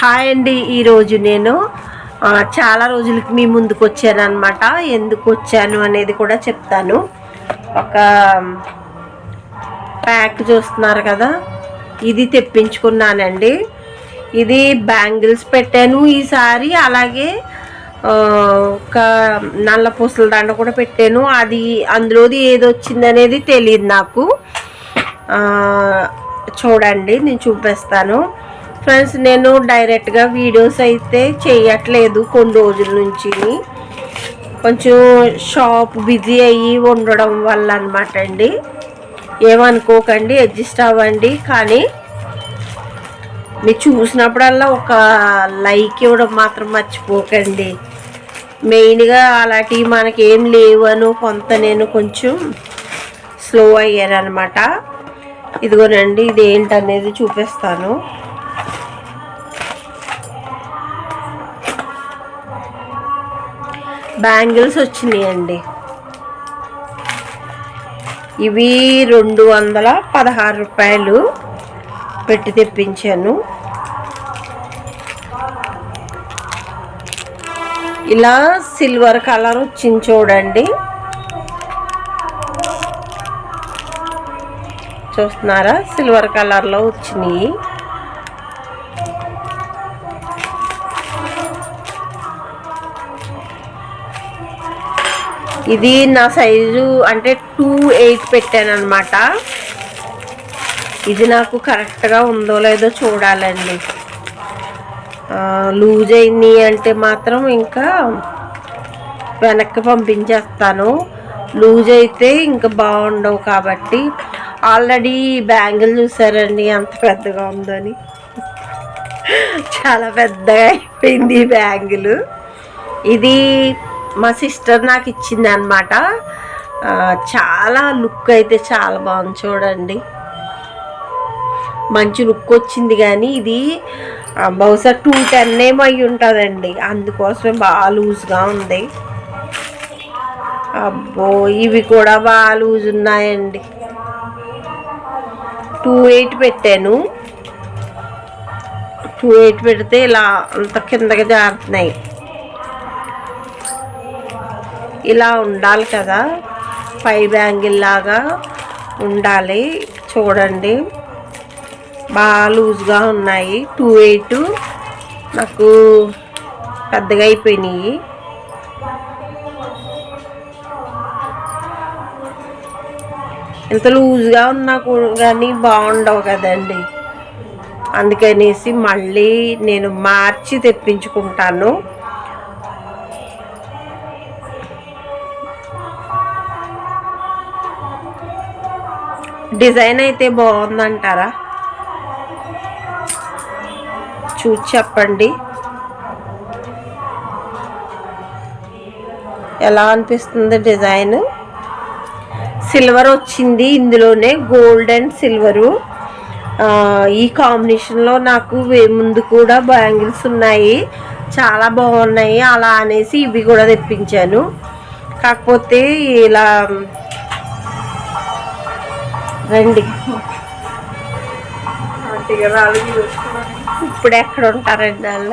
Hi అండి ఈరోజు నేను చాలా రోజులకి మీ ముందుకు వచ్చాను అనమాట ఎందుకు వచ్చాను అనేది కూడా చెప్తాను. ఒక ప్యాక్ చూస్తున్నారు కదా ఇది తెప్పించుకున్నానండి. ఇది బ్యాంగిల్స్ పెట్టాను ఈసారి అలాగే ఒక నల్ల పూసల దండ కూడా పెట్టాను. అది అందులోది ఏది వచ్చింది అనేది తెలియదు నాకు చూడండి నేను చూపిస్తాను. ఫ్రెండ్స్ నేను డైరెక్ట్గా వీడియోస్ అయితే చేయట్లేదు కొన్ని రోజుల నుంచి. కొంచెం షాప్ బిజీ అయ్యి ఉండడం వల్ల అనమాట అండి. ఏమనుకోకండి అడ్జస్ట్ అవ్వండి. కానీ మీరు చూసినప్పుడల్లా ఒక లైక్ ఇవ్వడం మాత్రం మర్చిపోకండి. మెయిన్గా అలాంటివి మనకి ఏం లేవను కొంత నేను కొంచెం స్లో అయ్యాను అనమాట ఇదిగోనండి ఇది ఏంటనేది చూపిస్తాను. బ్యాంగిల్స్ వచ్చినాయండి. ఇవి రెండు వందల పదహారు రూపాయలు పెట్టి తెప్పించాను. ఇలా సిల్వర్ కలర్ వచ్చింది చూడండి. చూస్తున్నారా? సిల్వర్ కలర్లో వచ్చినాయి. ఇది నా సైజు అంటే టూ ఎయిట్ పెట్టాను అనమాట ఇది నాకు కరెక్ట్గా ఉందో లేదో చూడాలండి. లూజ్ అయింది అంటే మాత్రం ఇంకా వెనక్కి పంపించేస్తాను. లూజ్ అయితే ఇంకా బాగుండవు కాబట్టి. ఆల్రెడీ బ్యాంగిల్ చూసారండి ఎంత పెద్దగా ఉందని. చాలా పెద్దగా అయిపోయింది ఈ బ్యాంగిల్. ఇది మా సిస్టర్ నాకు ఇచ్చింది అనమాట చాలా లుక్ అయితే చాలా బాగుంది చూడండి. మంచి లుక్ వచ్చింది కానీ ఇది బహుశా టూ టెన్ ఏమో అయి ఉంటుందండి. అందుకోసమే బాగా లూజ్గా ఉంది. అబ్బో ఇవి కూడా బాగా లూజ్ ఉన్నాయండి. టూ ఎయిట్ పెట్టాను. టూ ఎయిట్ పెడితే ఇలా అంత కిందకి జారుతున్నాయి. ఇలా ఉండాలి కదా. పై బ్యాంగిల్ లాగా ఉండాలి. చూడండి. బాగా లూజ్గా ఉన్నాయి. Two eight. నాకు పెద్దగా అయిపోయినాయి. ఎంత లూజ్గా ఉన్నా కూడా కానీ బాగుండవు కదండి. అందుకనేసి మళ్ళీ నేను మార్చి తెప్పించుకుంటాను. డిజైన్ అయితే బాగుందంటారా? చూసి చెప్పండి. ఎలా అనిపిస్తుంది డిజైన్? సిల్వర్ వచ్చింది ఇందులోనే గోల్డ్ అండ్ సిల్వరు. ఈ కాంబినేషన్లో నాకు వే- ముందు కూడా బ్యాంగిల్స్ ఉన్నాయి. చాలా బాగున్నాయి. అలా అనేసి ఇవి కూడా తెప్పించాను. కాకపోతే ఇలా రండి. ఇప్పుడు ఎక్కడ ఉంటారండి వాళ్ళ?